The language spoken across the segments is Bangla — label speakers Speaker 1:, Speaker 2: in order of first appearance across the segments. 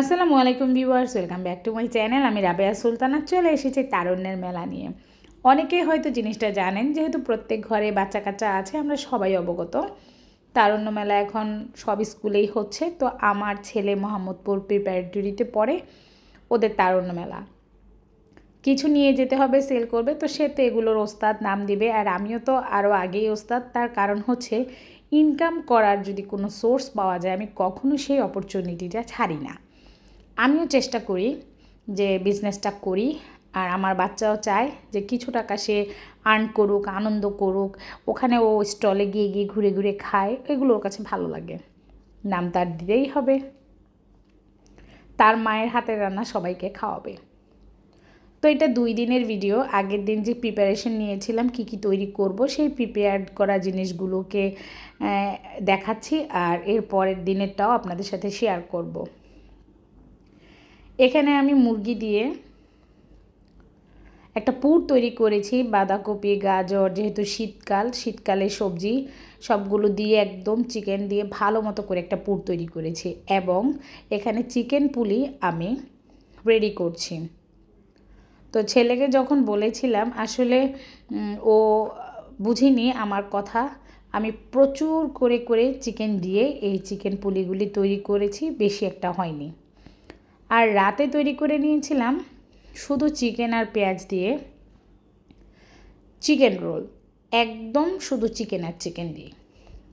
Speaker 1: আসসালামু আলাইকুম viewers, welcome back to my channel. আমি রাবেয়া সুলতানা, চলে এসেছি তারুণ্যের মেলা নিয়ে। অনেকেই হয়তো জিনিসটা জানেন, যেহেতু প্রত্যেক ঘরে বাচ্চা কাচ্চা আছে, আমরা সবাই অবগত। তারুণ্য মেলা এখন সব স্কুলেই হচ্ছে, তো আমার ছেলে মোহাম্মদপুর প্রিপারেটরিতে পড়ে ওদের তারুণ্য মেলা। কিছু নিয়ে যেতে হবে সেল করবে, তো সে তো এগুলোর ওস্তাদ নাম দিবে, আর আমিও তো আরও আগেই ওস্তাদ। তার কারণ হচ্ছে ইনকাম করার যদি কোনো সোর্স পাওয়া যায়, আমি কখনো সেই অপরচুনিটিটা ছাড়ি না। আমিও চেষ্টা করি যে বিজনেসটা করি আর আমার বাচ্চাও চায় যে কিছু টাকা সে আর্ন করুক, আনন্দ করুক। ওখানে ও স্টলে গিয়ে গিয়ে ঘুরে ঘুরে খায়। এগুলো ওর কাছে ভালো লাগে। নাম তার দিতেই হবে। তার মায়ের হাতের রান্না সবাইকে খাওয়াবে। তো এটা দুই দিনের ভিডিও আগের দিন যে প্রিপারেশন নিয়েছিলাম, কি কি তৈরি করব, সেই প্রিপেয়ার করা জিনিসগুলোকে দেখাচ্ছি। আর এর পরের দিনেরটাও আপনাদের সাথে শেয়ার করব। এখানে আমি মুরগি দিয়ে একটা পুর তৈরি করেছি, বাঁধাকপি, গাজর, যেহেতু শীতকাল, শীতকালে সবজি সবগুলো দিয়ে একদম চিকেন দিয়ে ভালো মতো করে একটা পুর তৈরি করেছি এবং এখানে চিকেন পুলি আমি রেডি করছি। তো ছেলেকে যখন বলেছিলাম, আসলে ও বুঝিনি আমার কথা, আমি প্রচুর করে করে চিকেন দিয়ে এই চিকেন পুলিগুলি তৈরি করেছি, বেশি একটা হয়নি। আর রাতে তৈরি করে নিয়েছিলাম শুধু চিকেন আর পেঁয়াজ দিয়ে। চিকেন রোল, একদম শুধু চিকেন আর চিকেন দিয়ে।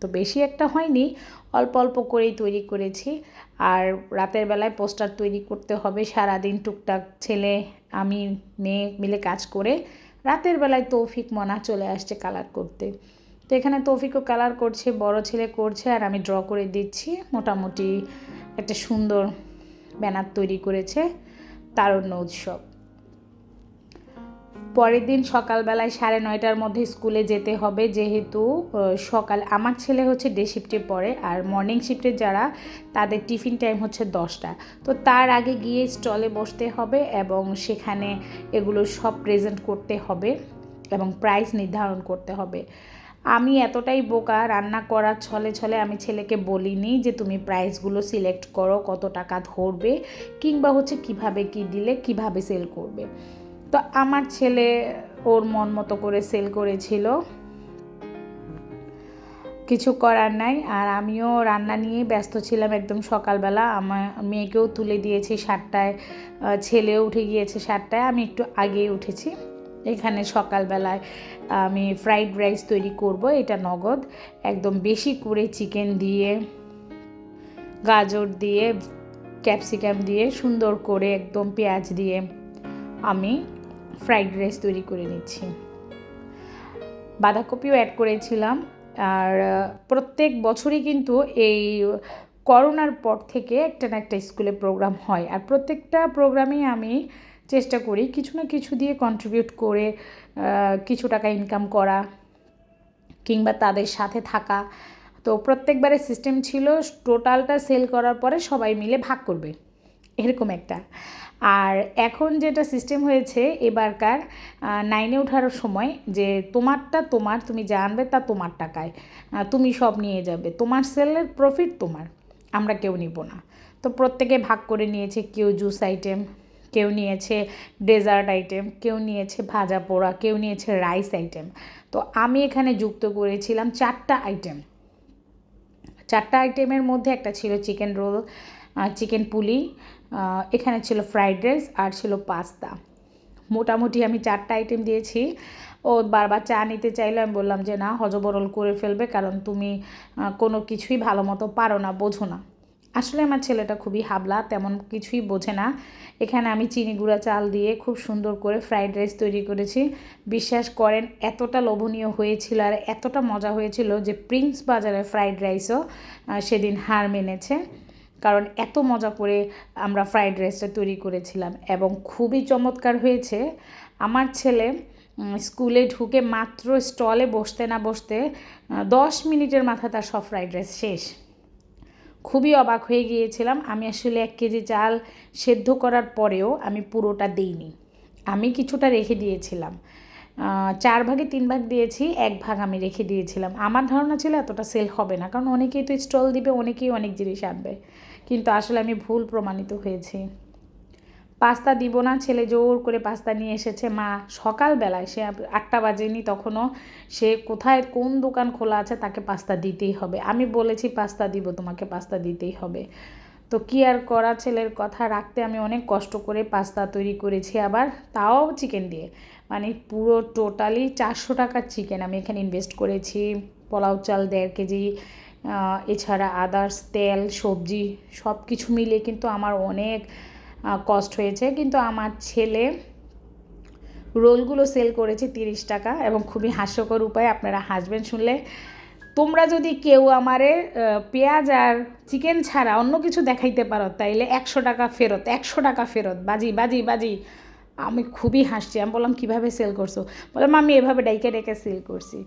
Speaker 1: তো বেশি একটা হয়নি, অল্প অল্প করেই তৈরি করেছি। আর রাতের বেলায় পোস্টার তৈরি করতে হবে, সারাদিন টুকটাক ছেলে, আমি, মেয়ে মিলে কাজ করে রাতের বেলায় তৌফিক মনা চলে আসছে কালার করতে। তো এখানে তৌফিকও কালার করছে, বড় ছেলে করছে, আর আমি ড্র করে দিচ্ছি। মোটামুটি একটা সুন্দর ব্যানার তৈরি করেছে তারুণ্য উৎসব। পরের দিন সকালবেলায় সাড়ে নয়টার মধ্যে স্কুলে যেতে হবে, যেহেতু সকাল, আমার ছেলে হচ্ছে ডে শিফটে পড়ে আর মর্নিং শিফটে যারা, তাদের টিফিন টাইম হচ্ছে দশটা। তো তার আগে গিয়ে স্টলে বসতে হবে এবং সেখানে এগুলো সব প্রেজেন্ট করতে হবে এবং প্রাইস নির্ধারণ করতে হবে। আমি এতটাই বোকা, রান্না করার ছলে ছলে আমি ছেলেকে বলিনি যে তুমি প্রাইসগুলো সিলেক্ট করো, কত টাকা ধরবে, কিংবা হচ্ছে কীভাবে কি দিলে, কীভাবে সেল করবে। তো আমার ছেলে ওর মন মতো করে সেল করেছিল। কিছু করার নাই, আর আমিও রান্না নিয়ে ব্যস্ত ছিলাম একদম সকালবেলা। আমার মেয়েকেও তুলে দিয়েছি সাতটায় ছেলেও উঠে গিয়েছে সাতটায়, আমি একটু আগেই উঠেছি। এখানে সকালবেলায় আমি ফ্রাইড রাইস তৈরি করব, এটা নগদ। একদম বেশি করে চিকেন দিয়ে, গাজর দিয়ে ক্যাপসিকাম দিয়ে, সুন্দর করে একদম পেঁয়াজ দিয়ে আমি ফ্রাইড রাইস তৈরি করে নিচ্ছি। বাঁধাকপিও অ্যাড করেছিলাম, আর প্রত্যেক বছরই কিন্তু এই করোনার পর থেকে একটা না একটা স্কুলে প্রোগ্রাম হয়, আর প্রত্যেকটা প্রোগ্রামেই আমি চেষ্টা করি কিছু না কিছু দিয়ে কন্ট্রিবিউট করে কিছু টাকা ইনকাম করা কিংবা তাদের সাথে থাকা। তো প্রত্যেকবারের সিস্টেম ছিল টোটালটা সেল করার পরে সবাই মিলে ভাগ করবে, এরকম একটা। আর এখন যেটা সিস্টেম হয়েছে এবারকার নাইনে ওঠার সময় যে তোমারটা তোমার, তুমি জানবে তা তোমার টাকায় তুমি সব নিয়ে যাবে। তোমার সেলের প্রফিট তোমার, আমরা কেউ নিব না। তো প্রত্যেকে ভাগ করে নিয়েছে কেউ জুস আইটেম কেউ নিয়েছে ডেজার্ট আইটেম, কেউ নিয়েছে ভাজা পোড়া, কেউ নিয়েছে রাইস আইটেম। তো আমি এখানে যুক্ত করেছিলাম চারটা আইটেম। চারটা আইটেমের মধ্যে একটা ছিল চিকেন রোল চিকেন পুলি এখানে ছিল ফ্রাইড রাইস আর ছিল পাস্তা। মোটামুটি আমি চারটা আইটেম দিয়েছি। ও বারবার চা নিতে চাইলে, আমি বললাম যে না, হজবরল করে ফেলবে কারণ তুমি কোনো কিছুই ভালো মতো পারো না, বোঝো না। আসলে আমার ছেলেটা খুবই হাবলা, তেমন কিছুই বোঝে না। এখানে আমি চিনি গুঁড়া চাল দিয়ে খুব সুন্দর করে ফ্রাইড রাইস তৈরি করেছি। বিশ্বাস করেন, এতটা লোভনীয় হয়েছিল আর এতটা মজা হয়েছিল যে প্রিন্স বাজারের ফ্রাইড রাইসও সেদিন হার মেনেছে। কারণ এত মজা করে আমরা ফ্রাইড রাইসটা তৈরি করেছিলাম এবং খুবই চমৎকার হয়েছে। আমার ছেলে স্কুলে ঢুকে মাত্র স্টলে বসতে না বসতে দশ মিনিটের মাথা তার সব ফ্রাইড রাইস শেষ। খুবই অবাক হয়ে গিয়েছিলাম। আমি আসলে এক কেজি চাল সেদ্ধ করার পরেও আমি পুরোটা দিইনি। আমি কিছুটা রেখে দিয়েছিলাম। চার ভাগে তিন ভাগ দিয়েছি, এক ভাগ আমি রেখে দিয়েছিলাম। আমার ধারণা ছিল এতটা সেল হবে না, কারণ অনেকেই তো স্টল দিবে, অনেকেই অনেক জিনিস আনবে। কিন্তু আসলে আমি ভুল প্রমাণিত হয়েছি। পাস্তা দিব না, ছেলে জোর করে পাস্তা নিয়ে এসেছে। মা সকালবেলায়, সে আটটা বাজেনি তখনও, সে কোথায়, কোন দোকান খোলা আছে তাকে পাস্তা দিতেই হবে। আমি বলেছি, পাস্তা দিব, তোমাকে পাস্তা দিতেই হবে। তো কি আর করা, ছেলের কথা রাখতে আমি অনেক কষ্ট করে পাস্তা তৈরি করেছি আবার তাও চিকেন দিয়ে। মানে পুরো টোটালি চারশো টাকার চিকেন আমি এখানে ইনভেস্ট করেছি। পোলাও চাল দেড় কেজি এছাড়া আদার্স, তেল, সবজি সব কিছু মিলিয়ে কিন্তু আমার অনেক কস্ট হয়েছে। কিন্তু আমার ছেলে রোলগুলো সেল করেছে তিরিশ টাকা এবং খুবই হাস্যকর উপায়, আপনারা হাসবেন শুনলে। তোমরা যদি কেউ আমারে পেঁয়াজ আর চিকেন ছাড়া অন্য কিছু দেখাইতে পারো, তাইলে একশো টাকা ফেরত, একশো টাকা ফেরত। বাজি বাজি বাজি। আমি খুবই হাসছি। আমি বললাম, কীভাবে সেল করছ? বললাম আমি এভাবে ডাইকে ডেকে সেল করছি।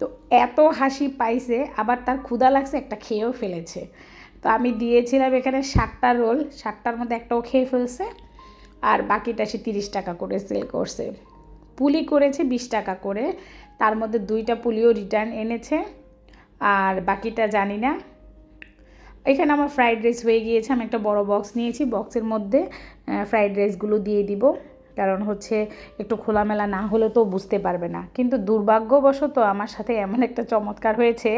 Speaker 1: তো এত হাসি পাইছে, আবার তার ক্ষুধা লাগছে, একটা খেয়েও ফেলেছে। তো আমি দিয়েছিলাম এখানে ষাটটা রোল ষাটটার মধ্যে একটাও খেয়ে ফেলছে। আর বাকিটা সে তিরিশ টাকা করে সেল করছে। পুলি করেছে বিশ টাকা করে, তার মধ্যে দুইটা পুলিও রিটার্ন এনেছে। আর বাকিটা জানি না। এখানে আমার ফ্রাইড রাইস হয়ে গিয়েছে, আমি একটা বড় বক্স নিয়েছি বক্সের মধ্যে ফ্রাইড রাইসগুলো দিয়ে দিব। কারণ হচ্ছে একটু খোলামেলা না হলে তো বুঝতে পারবে না। কিন্তু দুর্ভাগ্যবশত আমার সাথে এমন একটা চমৎকার হয়েছে।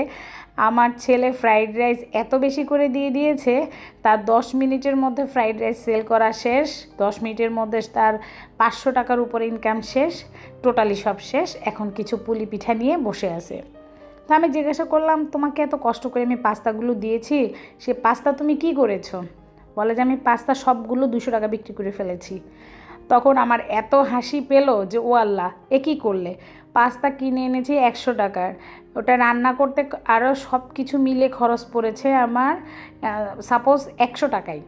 Speaker 1: আমার ছেলে ফ্রাইড রাইস এত বেশি করে দিয়ে দিয়েছে, তার দশ মিনিটের মধ্যে ফ্রাইড রাইস সেল করা শেষ, দশ মিনিটের মধ্যে তার পাঁচশো টাকার উপরে ইনকাম শেষ টোটালি সব শেষ, এখন কিছু পুলি পিঠা নিয়ে বসে আছে। তা আমি জিজ্ঞাসা করলাম, তোমাকে এত কষ্ট করে আমি পাস্তাগুলো দিয়েছি, সে পাস্তা তুমি কি করেছ? বলে যে, আমি পাস্তা সবগুলো দুশো টাকা বিক্রি করে ফেলেছি। তখন আমার এত হাসি পেল যে, ও আল্লাহ, এ কী করলে? পাস্তা কিনে এনেছি একশো টাকার। ওটা রান্না করতে আরও সব কিছু মিলে খরচ পড়েছে আমার সাপোজ একশো টাকাই।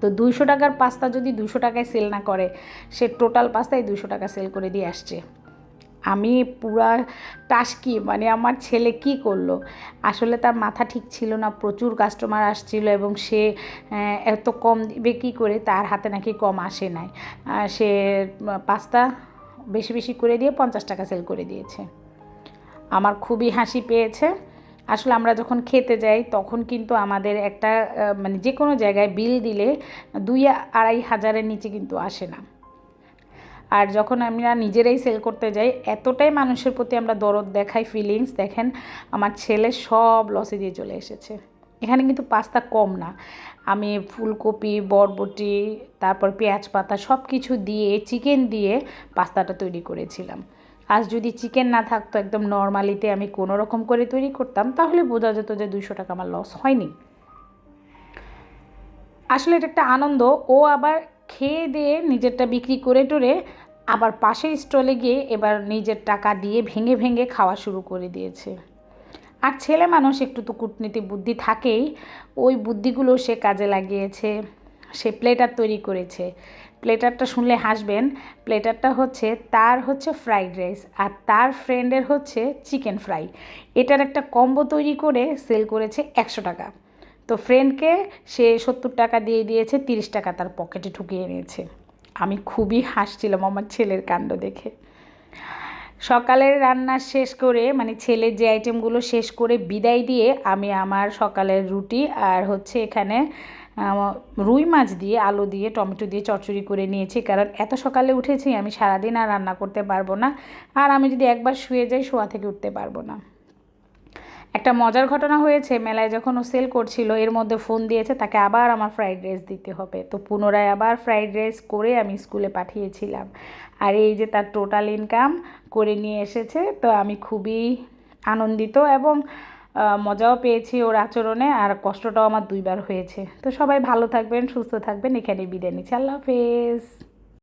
Speaker 1: তো দুইশো টাকার পাস্তা যদি দুশো টাকায় সেল না করে, সে টোটাল পাস্তায় দুশো টাকা সেল করে দিয়ে আসছে। আমি পুরা টাসকি মানে আমার ছেলে কি করল? আসলে তার মাথা ঠিক ছিল না, প্রচুর কাস্টমার আসছিল এবং সে এত কম দিবে কী করে? তার হাতে নাকি কম আসে নাই। সে পাস্তা বেশি বেশি করে দিয়ে পঞ্চাশ টাকা সেল করে দিয়েছে। আমার খুবই হাসি পেয়েছে। আসলে আমরা যখন খেতে যাই, তখন কিন্তু আমাদের একটা মানে যে কোনো জায়গায় বিল দিলে দুই আড়াই হাজারের নিচে কিন্তু আসে না। আর যখন আমরা নিজেরাই সেল করতে যাই, এতটাই মানুষের প্রতি আমরা দরদ দেখাই ফিলিংস দেখেন, আমার ছেলে সব লসে দিয়ে চলে এসেছে। এখানে কিন্তু পাস্তা কম না। আমি ফুলকপি, বরবটি, তারপর পেঁয়াজ পাতা সব কিছু দিয়ে চিকেন দিয়ে পাস্তাটা তৈরি করেছিলাম। আজ যদি চিকেন না থাকতো, একদম নর্মালিতে আমি কোনো রকম করে তৈরি করতাম, তাহলে বোঝা যেত যে দুইশো টাকা আমার লস হয়নি। আসলে এটা একটা আনন্দ। ও আবার খেয়ে দিয়ে নিজেরটা বিক্রি করে টোরে আবার পাশের স্টলে গিয়ে এবার নিজের টাকা দিয়ে ভেঙে ভেঙে খাওয়া শুরু করে দিয়েছে। আর ছেলে মানুষ একটু তো কূটনীতি বুদ্ধি থাকেই, ওই বুদ্ধিগুলো সে কাজে লাগিয়েছে, সে প্লেটার তৈরি করেছে। প্লেটারটা শুনলে হাসবেন, প্লেটারটা হচ্ছে, তার হচ্ছে ফ্রাইড রাইস আর তার ফ্রেন্ডের হচ্ছে চিকেন ফ্রাই। এটার একটা কম্বো তৈরি করে সেল করেছে একশো টাকা। তো ফ্রেন্ডকে সে সত্তর টাকা দিয়ে দিয়েছে, তিরিশ টাকা তার পকেটে ঢুকিয়ে নিয়েছে আমি খুবই হাসছিলাম আমার ছেলের কাণ্ড দেখে। সকালের রান্না শেষ করে মানে ছেলের যে আইটেমগুলো শেষ করে বিদায় দিয়ে আমি আমার সকালের রুটি আর হচ্ছে এখানে রুই মাছ দিয়ে, আলু দিয়ে, টমেটো দিয়ে চচ্চড়ি করে নিয়েছি। কারণ এত সকালে উঠেছি, আমি সারাদিন আর রান্না করতে পারব না। আর আমি যদি একবার শুয়ে যাই, শোয়া থেকে উঠতে পারব না। একটা মজার ঘটনা হয়েছে, মেলায় যখন ও সেল করছিল, এর মধ্যে ফোন দিয়েছে, তাকে আবার আমার ফ্রাইড রাইস দিতে হবে। তো পুনরায় আবার ফ্রাইড রাইস করে আমি স্কুলে পাঠিয়েছিলাম। আর এই যে তার টোটাল ইনকাম করে নিয়ে এসেছে, তো আমি খুবই আনন্দিত এবং মজাও পেয়েছি ওর আচরণে, আর কষ্টটাও আমার দুইবার হয়েছে। তো সবাই ভালো থাকবেন, সুস্থ থাকবেন এখানে বিদায় নিচ্ছি। আল্লাহ হাফেজ।